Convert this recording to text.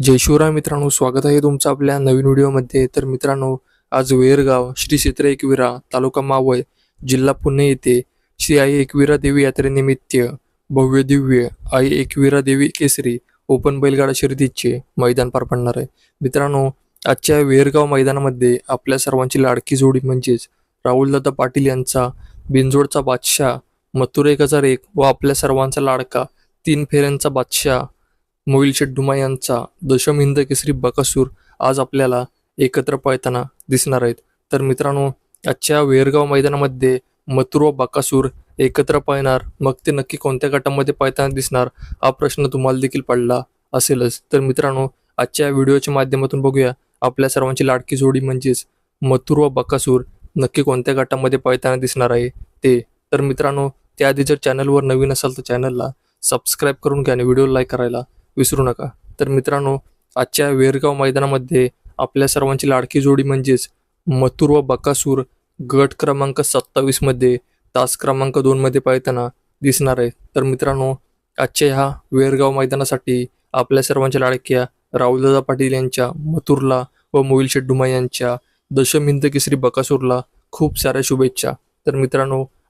जय शिवराय मित्रांनो स्वागत आहे तुमचं आपल्या नवीन व्हिडिओमध्ये. तर मित्रांनो आज वेरगाव श्री क्षेत्र एकविरा तालुका मावळ जिल्हा पुणे येथे श्री आई एकविरा देवी यात्रेनिमित्त भव्य दिव्य आई एकविरा देवी केसरी ओपन बैलगाडा शर्यतीचे मैदान पार पडणार आहे. मित्रांनो आजच्या वेरगाव मैदानामध्ये आपल्या सर्वांची लाडकी जोडी म्हणजेच राहुलदादा पाटील यांचा बिनजोडचा बादशाह मथुरेकाचा एक हजार एक व आपल्या सर्वांचा लाडका तीन फेऱ्यांचा बादशाह मोईल शेड्डुमा यांचा दशम हिंद केसरी बकासूर आज आपल्याला एकत्र पळताना दिसणार आहेत. तर मित्रांनो आजच्या वेरगाव मैदानामध्ये मथुर व बकासूर एकत्र पळणार मग ते नक्की कोणत्या गटामध्ये पळताना दिसणार हा प्रश्न तुम्हाला देखील पडला असेलच. तर मित्रांनो आजच्या व्हिडिओच्या माध्यमातून बघूया. आपल्या सर्वांची लाडकी जोडी म्हणजेच मथुर व बकासूर नक्की कोणत्या गटामध्ये पळताना दिसणार आहे ते. तर मित्रांनो त्याआधी जर चॅनलवर नवीन असाल तर चॅनलला सबस्क्राईब करून घ्या आणि व्हिडिओ लाईक करायला विसरू नका. तर मित्रांनो आजच्या वेरगाव मैदानामध्ये आपल्या सर्वांची लाडकी जोडी म्हणजेच मथुर व बकासूर गट क्रमांक सत्तावीसमध्ये तास क्रमांक दोनमध्ये पाळताना दिसणार आहे. तर मित्रांनो आजच्या ह्या वेरगाव मैदानासाठी आपल्या सर्वांच्या लाडक्या राहुलदादा पाटील यांच्या मथुरला व मोईल शेड्डुमा यांच्या दशमिंद केसरी बकासूरला खूप साऱ्या शुभेच्छा. तर मित्रांनो